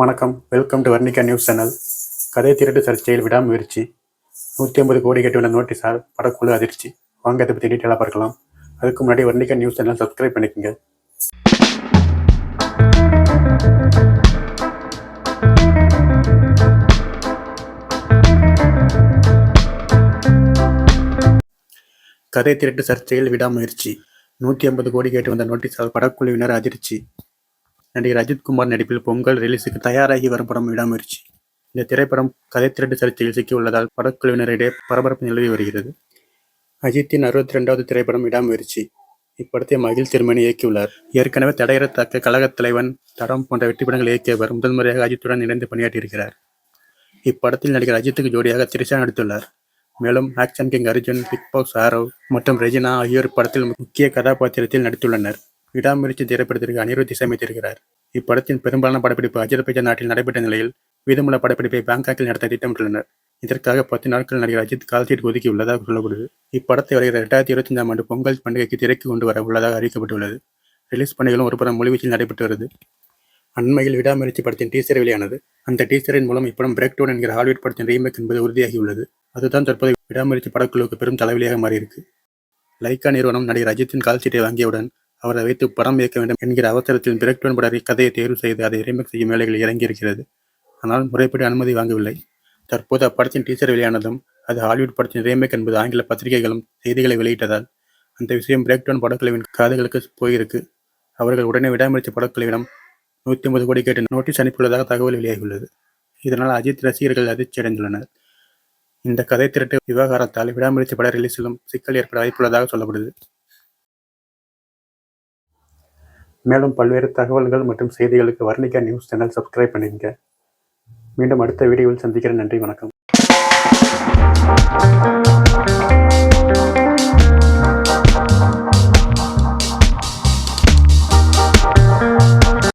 வணக்கம். Welcome to Varnika news channel கதை திருட்டு சர்ச்சையில் விடாமுயற்சி நூற்றி ஐம்பது கோடி கட்டியுள்ள நோட்டீஸால் படக்குழு அதிர்ச்சி. வாங்க அதை பற்றி டீட்டெயிலாக பார்க்கலாம். அதுக்கு முன்னாடி வர்ணிகா நியூஸ் சேனல் சப்ஸ்கிரைப் பண்ணிக்கோங்க. கதை திருட்டு சர்ச்சையில் விடாமுயற்சி நூற்றி ஐம்பது கோடி கேட்டு வந்த நோட்டீஸால் படக்குழுவினர் அதிர்ச்சி. நடிகர் அஜித்குமார் நடிப்பில் பொங்கல் ரிலீஸுக்கு தயாராகி வரும் படம் விடாமுயற்சி. இந்த திரைப்படம் கதை திரட்டு சர்ச்சையில் சிக்கியுள்ளதால் படக்குழுவினரிடையே பரபரப்பு நிலவி வருகிறது. அஜித்தின் அறுபத்தி ரெண்டாவது திரைப்படம் விடாமுயற்சி. இப்படத்தை மகிழ் திருமணி இயக்கியுள்ளார். ஏற்கனவே தடையறத்தக்க கழகத் தலைவன் தடம் போன்ற வெற்றி படங்கள் இயக்கியவர் முதல் முறையாக அஜித்துடன் இணைந்து பணியாற்றியிருக்கிறார். இப்படத்தில் நடிகர் அஜித்துக்கு ஜோடியாக திரிஷா நடித்துள்ளார். மேலும் action king Arjun Bigg Boss Aarav மற்றும் ரெஜினா ஆகியோர் படத்தில் முக்கிய கதாபாத்திரத்தில் நடித்துள்ளனர். விடாமுயற்சி திரைப்படத்திற்கு அனிருத் இசையமைத்திருக்கிறார். இப்படத்தின் பெரும்பாலான படப்பிடிப்பு அஜர்பைஜான் நாட்டில் நடைபெற்ற நிலையில் மீதமுள்ள படப்பிடிப்பை பாங்காக்கில் நடத்த திட்டமிட்டுள்ளனர். இதற்காக பத்து நாட்கள் நடிகர் அஜித் கால்ஷீட் ஒதுக்கி உள்ளதாக சொல்லப்படுது. இப்படத்தை வருகிற ரெண்டாயிரத்தி இருபத்தி ஐந்தாம் ஆண்டு பொங்கல் பண்டிகைக்கு திரைக்கு கொண்டு வர உள்ளதாக அறிவிக்கப்பட்டுள்ளது. ரிலீஸ் பணிகளும் ஒருபுறம் முழுவீச்சில் நடைபெற்று வருது. அண்மையில் விடாமுயற்சி படத்தின் டீசர் வெளியானது. அந்த டீசரின் மூலம் இப்படம் பிரேக் டவுன் என்கிற ஹாலிவுட் படத்தின் ரீமேக் என்பது உறுதியாகியுள்ளது. அதுதான் தற்போது விடாமுயற்சி படக்குழுவுக்கு பெரும் தலைவலியாக மாறியிருக்கு. லைக்கா நிறுவனம் நடிகர் அஜித்தின் கால்சீட்டை வாங்கியவுடன் அவரை வைத்து படம் இயக்க வேண்டும் என்கிற அவசரத்தில் பிரேக் டவுன் கதையை தேர்வு செய்து அதை ரீமேக் செய்யும் வேலைகள் இறங்கியிருக்கிறது. ஆனால் முறைப்படி அனுமதி வாங்கவில்லை. தற்போது அப்படத்தின் டீச்சர் வெளியானதும் அது ஹாலிவுட் படத்தின் ரீமேக் என்பது ஆங்கில பத்திரிகைகளும் செய்திகளை வெளியிட்டதால் அந்த விஷயம் பிரேக்டவுன் படக்குழுவின் காதுகளுக்கு போயிருக்கு. அவர்கள் உடனே விடாமுயற்சி படக்குழுவிடம் நூற்றி ஐம்பது கோடி கேட்டு நோட்டீஸ் அனுப்பியுள்ளதாக தகவல் வெளியாகியுள்ளது. இதனால் அஜித் ரசிகர்கள் அதிர்ச்சி அடைந்துள்ளனர். இந்த கதை திருட்டு விவகாரத்தால் விடாமுயற்சி பட ரிலீஸிலும் சிக்கல் ஏற்பட வாய்ப்புள்ளதாக சொல்லப்படுது. மேலும் பல்வேறு தகவல்கள் மற்றும் செய்திகளுக்கு வர்ணிகா நியூஸ் சேனல் சப்ஸ்கிரைப் பண்ணிக்கங்க மீண்டும் அடுத்த வீடியோவில் சந்திக்கிறேன். நன்றி வணக்கம்.